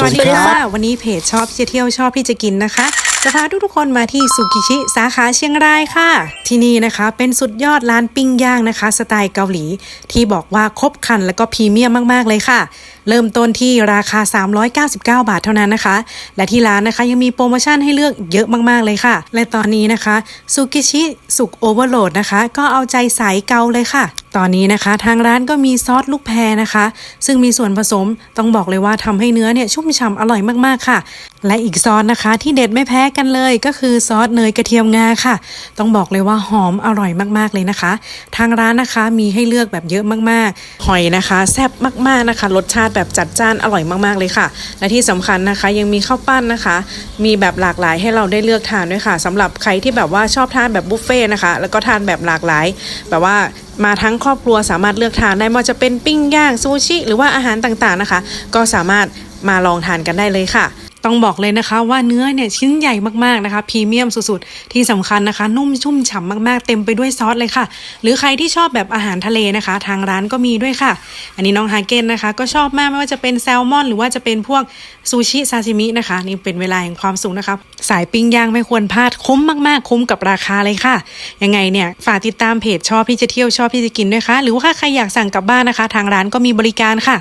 สวัสดีสวัสดีครัค่ะบวันนี้เพจชอบที่จะเที่ยวชอบที่จะกินนะคะ จะพาทุกๆคนมาที่สุกิชิ สาขาเชียงรายค่ะ ที่นี่นะคะเป็นสุดยอดร้านปิ้งย่างนะคะ สไตล์เกาหลี ที่บอกว่าครบคันแล้วก็พรีเมียมมากๆเลยค่ะ เริ่มต้นที่ราคา 399 บาทเท่านั้นนะคะ และที่ร้านนะคะยังมีโปรโมชั่นให้เลือกเยอะมากๆเลยค่ะ และตอนนี้นะคะสุกิชิสุกโอเวอร์โหลดนะคะ ก็เอาใจสายเกาเลยค่ะ ตอนนี้นะคะทางร้านก็มีซอสลูกแพรนะคะ ซึ่งมีส่วนผสมต้องบอกเลยว่าทำให้เนื้อเนี่ยชุ่มฉ่ำอร่อยมากๆค่ะ และอีกซอสนะคะที่เด็ดไม่แพ้กันเลยก็คือซอสเนยกระเทียมงาค่ะ ต้องบอกเลยว่าหอมอร่อยมากๆเลยนะคะ ทางร้านนะคะมีให้เลือกแบบเยอะมากๆ หอยนะคะแซ่บมากๆนะคะ รสชาติแบบจัดจ้านอร่อยมากๆเลยค่ะ และที่สำคัญนะคะยังมีข้าวปั้นนะคะ มีแบบหลากหลายให้เราได้เลือกทานด้วยค่ะสำหรับใครที่แบบว่าชอบทานแบบบุฟเฟ่ต์นะคะ แล้วก็ทานแบบหลากหลาย แบบว่ามาทั้งครอบครัวสามารถเลือกทานได้ไม่ว่าจะเป็นปิ้งย่างซูชิหรือว่าอาหารต่างๆนะคะ ก็สามารถมาลองทานกันได้เลยค่ะ ต้องบอกเลยนะคะว่าเนื้อเนี่ยชิ้นใหญ่มากๆนะคะพรีเมียมสุดๆ ที่สำคัญนะคะ นุ่มชุ่มฉ่ำมากๆ เต็มไปด้วยซอสเลยค่ะ หรือใครที่ชอบแบบอาหารทะเลนะคะ ทางร้านก็มีด้วยค่ะ อันนี้น้องฮาเกนนะคะ ก็ชอบมากไม่ว่าจะเป็นแซลมอน หรือว่าจะเป็นพวกซูชิซาชิมินะคะ นี่เป็นเวลาแห่งความสุขนะคะ สายปิ้งย่างไม่ควรพลาดคุ้มมากๆ คุ้มกับราคาเลยค่ะ ยังไงเนี่ยฝากติดตามเพจชอบที่จะเที่ยวชอบที่จะกินด้วยค่ะหรือว่าใครอยากสั่งกลับบ้านนะคะ ทางร้านก็มีบริการค่ะ